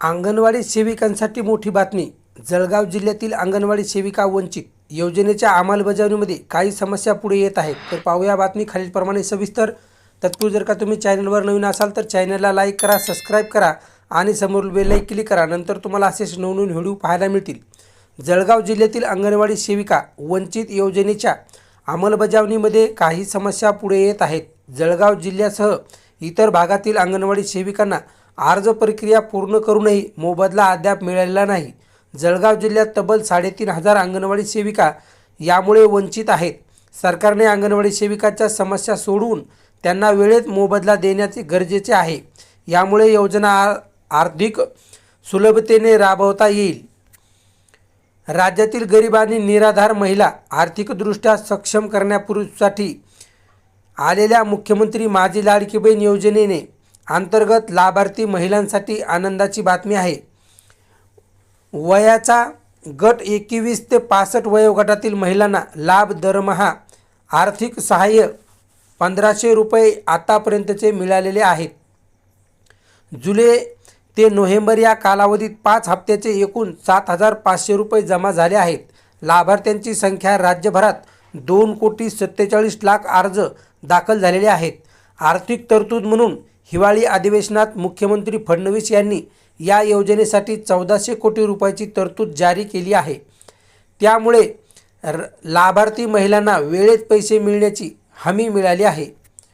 अंगणवाडी सेविकांसाठी मोठी बातमी. जळगाव जिल्ह्यातील अंगणवाडी सेविका वंचित. योजनेच्या अंमलबजावणीमध्ये काही समस्या पुढे येत आहेत. तर पाहूया बातमी खालीलप्रमाणे सविस्तर. तत्पूर्वी जर का तुम्ही चॅनलवर नवीन असाल तर चॅनलला लाईक करा सबस्क्राईब करा आणि समोर बेल क्लिक करा. नंतर तुम्हाला असेच नवनवीन व्हिडिओ पाहायला मिळतील. जळगाव जिल्ह्यातील अंगणवाडी सेविका वंचित योजनेच्या अंमलबजावणीमध्ये काही समस्या पुढे येत आहेत. जळगाव जिल्ह्यासह इतर भागातील अंगणवाडी सेविकांना अर्ज प्रक्रिया पूर्ण करूनही मोबदला अद्याप मिळालेला नाही. जळगाव जिल्ह्यात तब्बल साडेतीन हजार अंगणवाडी सेविका यामुळे वंचित आहेत. सरकारने अंगणवाडी सेविकाच्या समस्या सोडवून त्यांना वेळेत मोबदला देण्याचे गरजेचे आहे. यामुळे योजना आ- आर्थिक सुलभतेने राबवता येईल. राज्यातील गरीब आणि निराधार महिला आर्थिकदृष्ट्या सक्षम करण्यापूर्वीसाठी आलेल्या मुख्यमंत्री माझी लाडकी बहीण योजनेने अंतर्गत लाभार्थी महिलांसाठी आनंदाची बातमी आहे. वयाचा गट एकवीस ते पासष्ट वयोगटातील महिलांना लाभ दरमहा आर्थिक सहाय्य पंधराशे रुपये आतापर्यंतचे मिळालेले आहेत. जुलै ते नोव्हेंबर या कालावधीत पाच हप्त्याचे एकूण सात हजार पाचशे रुपये जमा झाले आहेत. लाभार्थ्यांची संख्या राज्यभरात दोन कोटी सत्तेचाळीस लाख अर्ज दाखल झालेले आहेत. आर्थिक तरतूद म्हणून हिवाळी अधिवेशनात मुख्यमंत्री फडणवीस यांनी या योजनेसाठी चौदाशे कोटी रुपयाची तरतूद जारी केली आहे. त्यामुळे र लाभार्थी महिलांना वेळेत पैसे मिळण्याची हमी मिळाली आहे.